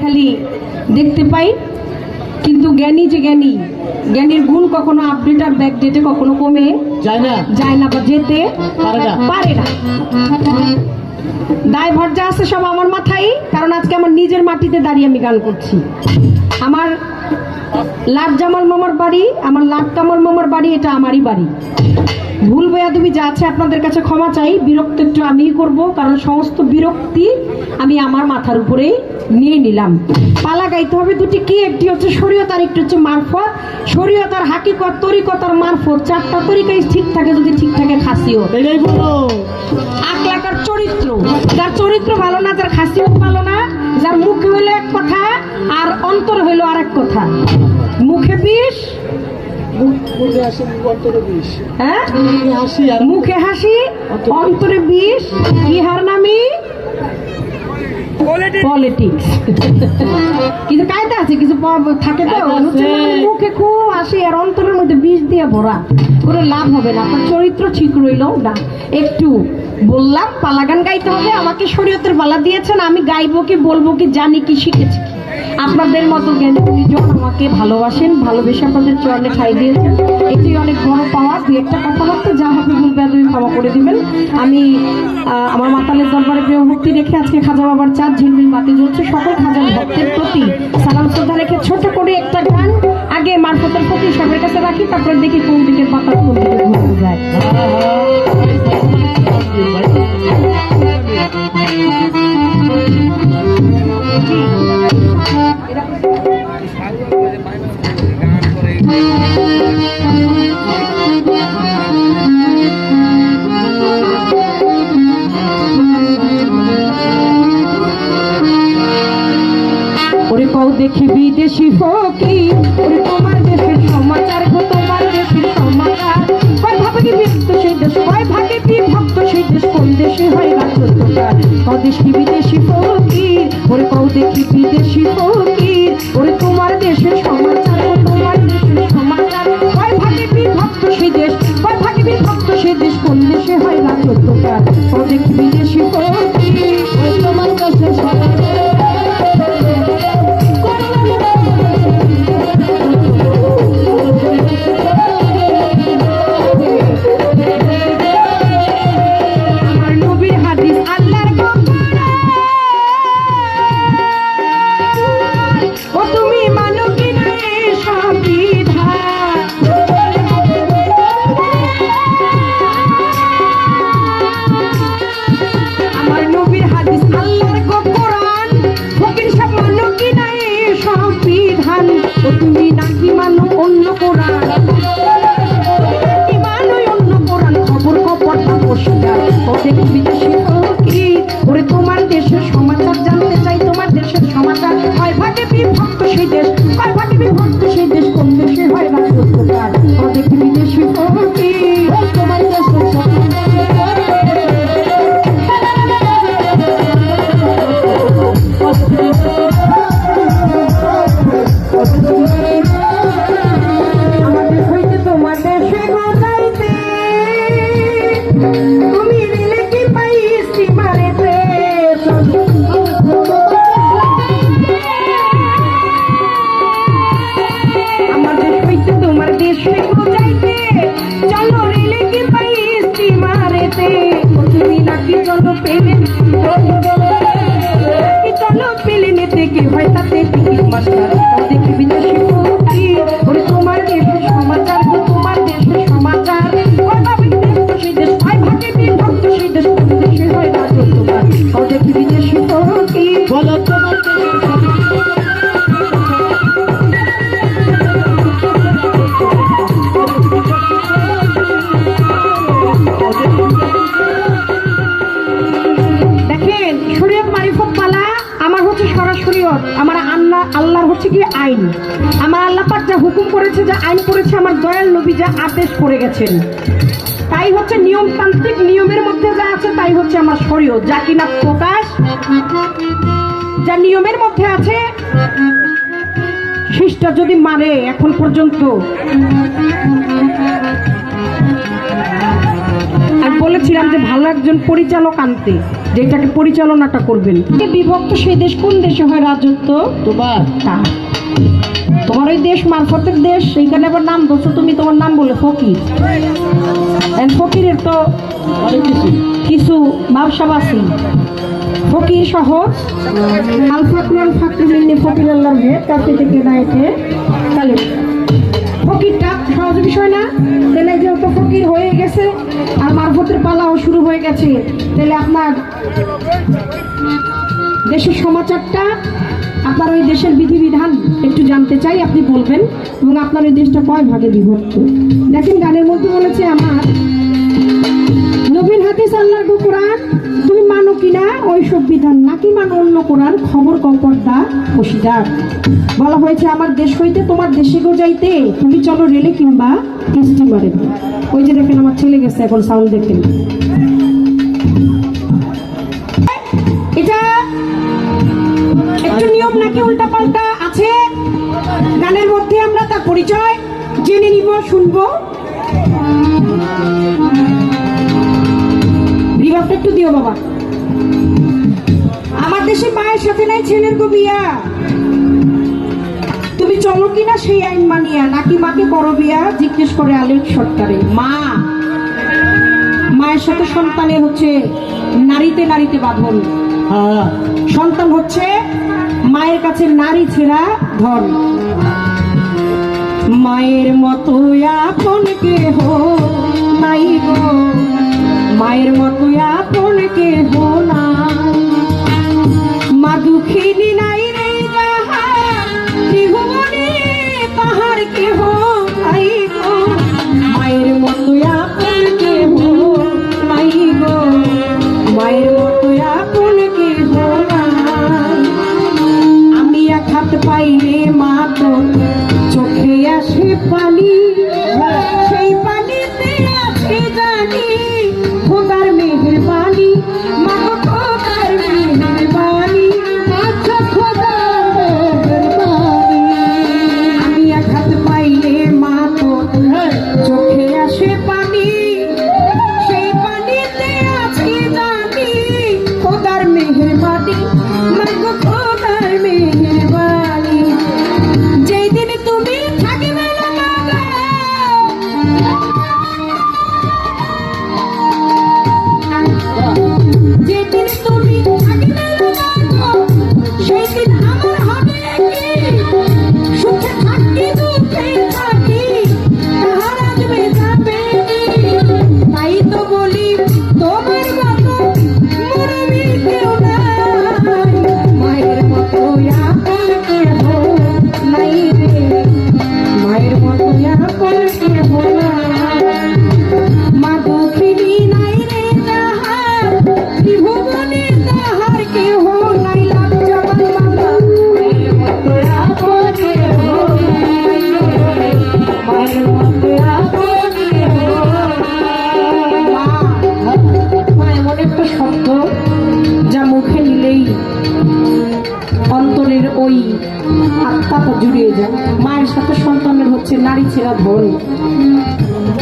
খালি দেখতে পাই কিন্তু জ্ঞানী যে জ্ঞানী জ্ঞানীর গুণ কখনো আপডেট আর ব্যাকডেটে কখনো কমে যায় না। যায় না বা যেতে পারে না। দায় ভরজা আছে সব আমার মাথায় কারণ আজকে আমার নিজের মাটিতে দাঁড়িয়ে আমি গান করছি। আমার লাট জামাল মামার বাড়ি আমার লাট কামাল মামার বাড়ি এটা আমারই বাড়ি। ভুল বেয়াদবি যা আছে আপনাদের কাছে ক্ষমা চাই বিরক্ত একটু আমিই করব কারণ সমস্ত বিরক্তি আমি আমার মাথার উপরেই নিয়ে নিলাম। পালা গাইতে হবে দুটি কি একটি হচ্ছে শরীয়ত আর একটি হচ্ছে মারফত। শরীয়তার হাকিকত তরিকত আর মারফত চারটা তরিকাই ঠিক থাকে যদি ঠিক থাকে খাসিও আকলাকার চরিত্র যার চরিত্র ভালো না যার খাসিয়ত ভালো না মুখে হইল এক কথা আর অন্তর হইল আরেক কথা। মুখে বিষ? মুখে হাসি অন্তরে বিষ। হ্যাঁ? মুখে হাসি আর মুখে হাসি অন্তরে বিষ? ইহার নামই পলিটিক্স। কিছু কায়দা আছে কিছু থাকে তো? মুখে খুব হাসি আর অন্তরের মধ্যে বিষ দিয়ে ভরা। করে লাভ হবে না আপনার চরিত্র ঠিক রইল না। একটু বললাম পালা গান গাইতে হবে, আমাকে শরীয়তের পালা দিয়েছেন, আমি গাইবো কি, বলব কি, জানি কি, শিখেছি আপনাদের মতো জ্ঞানী গুণীজন আমাকে ভালোবাসেন, ভালোবেসে আপনাদের চরণে ঠাই দিয়েছেন। এটি অনেক বড় পাওয়া দু একটা কথাবার্তা যা হবে ভুলবে তুমি ক্ষমা করে দিবেন। আমি আমার মাতালের দরবারে প্রিয় ভক্তি রেখে আজকে খাজা বাবার চার ঝিলমিল বাতি জ্বলছে। সকল খাজার ভক্তের প্রতি সালাম শ্রদ্ধা রেখে ছোট করে একটা গান আগে মারফতের প্রতি সবার কাছে রাখি, তারপরে দেখি কোন দিকে পাতা দেখি বিদেশি ফকি তোমার দেশের সমাচার গো তোমার দেশের সমাচার। কয় ভাবে বিভক্ত সেই দেশ কয় ভাগে বিভক্ত সেই দেশ, কোন দেশে হয় রাজত্বকার কও দেখি বিদেশি ফকির, ওরে কও দেখি বিদেশি ফকির তোমার দেশের সমাচার সেই দেশ হয় ভাগে বিভক্ত সেই দেশ হচ্ছে সরাসরিয়ত আমার আল্লাহ, আল্লাহর হচ্ছে কি আইন। আমার আল্লাহ পাক যা হুকুম করেছে, যা আইন করেছে, আমার দয়াল নবী যা আদেশ করে গেছেন। তাই হচ্ছে নিয়মতান্ত্রিক নিয়মের মধ্যে যা আছে, তাই হচ্ছে আমার শরীয়ত যা কিনা প্রকাশ, যা নিয়মের মধ্যে আছে শিষ্টা যদি মারে এখন পর্যন্ত। আমি বলেছিলাম যে ভালো একজন পরিচালক আনতে। যেটাকে পরিচালনাটা করবেন। বিভক্ত সেই দেশ কোন দেশে হয় রাজত্ব? তোমার। তোমার ওই দেশ মারফতের দেশ সেইখানে আবার নাম দোষ তুমি তোমার নাম বলে ফকির। ফকিরের তো কিছু। কিছু ব্যবসা আছে ফকির সহ আল ফাকরুল ফাকরুল ফকির আল্লাহর ভেদ কাছে থেকে না এতে তাহলে ফকিরটা বিষয় না তাহলে যেহেতু ফকির হয়ে গেছে, আর মারফতের পালাও শুরু হয়ে গেছে। তাহলে আপনার দেশের সমাচারটা, আপনার ওই দেশের বিধিবিধান একটু জানতে চাই, আপনি বলবেন, এবং আপনার ওই দেশটা কয় ভাগে বিভক্ত? দেখেন, গানের মধ্যে বলেছে আমার, নবীন হাদিস আল্লাহর গো কোরআন তুমি মানো কিনা? ওই সব বিধান নাকি মানো? অন্য কোরআন, খবর কম্পর্দা বসিদার বলা হয়েছে, আমার দেশ হইতে তোমার দেশে গো যাইতে, তুমি চলো রেলে কিংবা স্টিমারে ওই যে দেখেন, আমার ছেলে গেছে, এখন সাউন্ড দেখেন। এটা একটু নিয়ম নাকি উল্টা পাল্টা আছে? গানের মধ্যে আমরা তার পরিচয় জেনে নিব, শুনব। একটু দিও বাবা। আমার দেশে মায়ের সাথে নাই ছেলের গো বিয়া। তুমি চলো কিনা সেই আইন মানিয়া নাকি মাকে করো বিয়া? জিজ্ঞেস করে সরকারে। মা মায়ের সাথে সন্তানের হচ্ছে নারীতে নারীতে বাঁধন। হ্যাঁ। সন্তান হচ্ছে মায়ের কাছে নারী ছেঁড়া ধন। মায়ের মতো আপন কেহ নাই গো। মায়ের মতো আপন কেহ নাই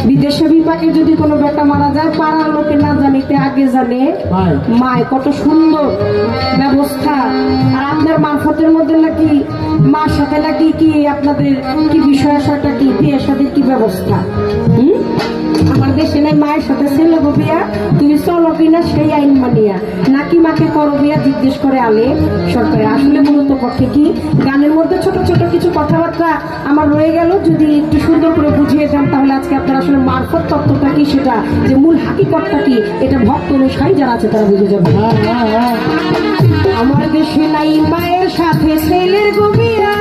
বিদেশে বিপাকে যদি কোনো বেটা মারা যায় পাড়ার লোকে না জানিতে আগে জানে মায়। কত সুন্দর ব্যবস্থা। আর আপনার মারফতের মধ্যে নাকি মার সাথে নাকি কি আপনাদের কি বিষয় আসাটা কি বিয়ের সাথে কি ব্যবস্থা? হুম? আমার দেশে নাই মায়ের সাথে ছেলে বিয়া তুমি চলো কিনা সেই আইন মানিয়া। নাকি মাকে করো বিয়া জিজ্ঞেস করে আলে সরকার। আসলে মূলত পক্ষে কি? গানের মধ্যে ছোট ছোট কিছু কথাবার্তা আমার রয়ে গেল যদি একটু সুন্দর করে বুঝিয়ে দেন তাহলে আজকে আপনারা আসলে মারফত তত্ত্বটা কি সেটা যে মূল হাকিকতটা কি এটা ভক্ত অনুসারী যারা আছে তারা বুঝে যাবে। হ্যাঁ হ্যাঁ হ্যাঁ। আমার দেশে নাই মায়ের সাথে ছেলের গভীরা